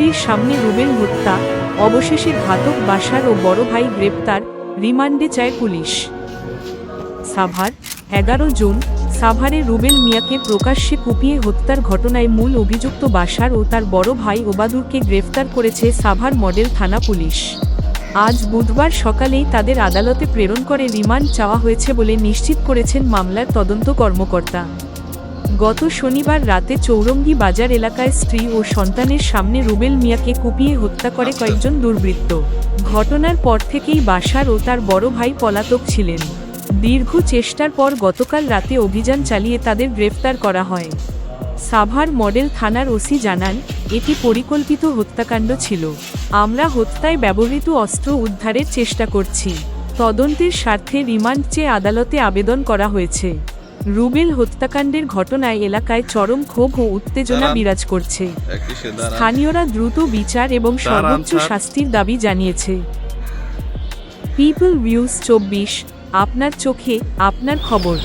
স্ত্রীর সামনে রুবেল হত্যা, অবশেষে ঘাতক বাসার ও বড় ভাই গ্রেপ্তার, রিমান্ডে চায় পুলিশ। সাভার, এগারো জুন সাভারে রুবেল মিয়াকে প্রকাশ্যে কুপিয়ে হত্যার ঘটনায় মূল অভিযুক্ত বাসার ও তার বড় ভাই ওবাদুরকে গ্রেফতার করেছে সাভার মডেল থানা পুলিশ। আজ বুধবার সকালেই তাদের আদালতে প্রেরণ করে রিমান্ড চাওয়া হয়েছে বলে নিশ্চিত করেছেন মামলার তদন্ত কর্মকর্তা। গত শনিবার রাতে চৌরঙ্গি বাজার এলাকায় স্ত্রী ও সন্তানের সামনে রুবেল মিয়াকে কুপিয়ে হত্যা করে কয়েকজন দুর্বৃত্ত। ঘটনার পর থেকেই বাসার ও তার বড় ভাই পলাতক ছিলেন। দীর্ঘ চেষ্টার পর গতকাল রাতে অভিযান চালিয়ে তাদের গ্রেফতার করা হয়। সাভার মডেল থানার ওসি জানান এটি পরিকল্পিত হত্যাকাণ্ড ছিল। আমরা হত্যায় ব্যবহৃত অস্ত্র উদ্ধারের চেষ্টা করছি। তদন্তের স্বার্থে রিমান্ড চেয়ে আদালতে আবেদন করা হয়েছে। রুবেল হত্যাকাণ্ডের ঘটনায় এলাকায় চরম ক্ষোভ ও উত্তেজনা বিরাজ করছে। স্থানীয়রা দ্রুত বিচার এবং সর্বোচ্চ শাস্তির দাবি জানিয়েছে। পিপল ভিউজ চব্বিশ আপনার চোখে আপনার খবর।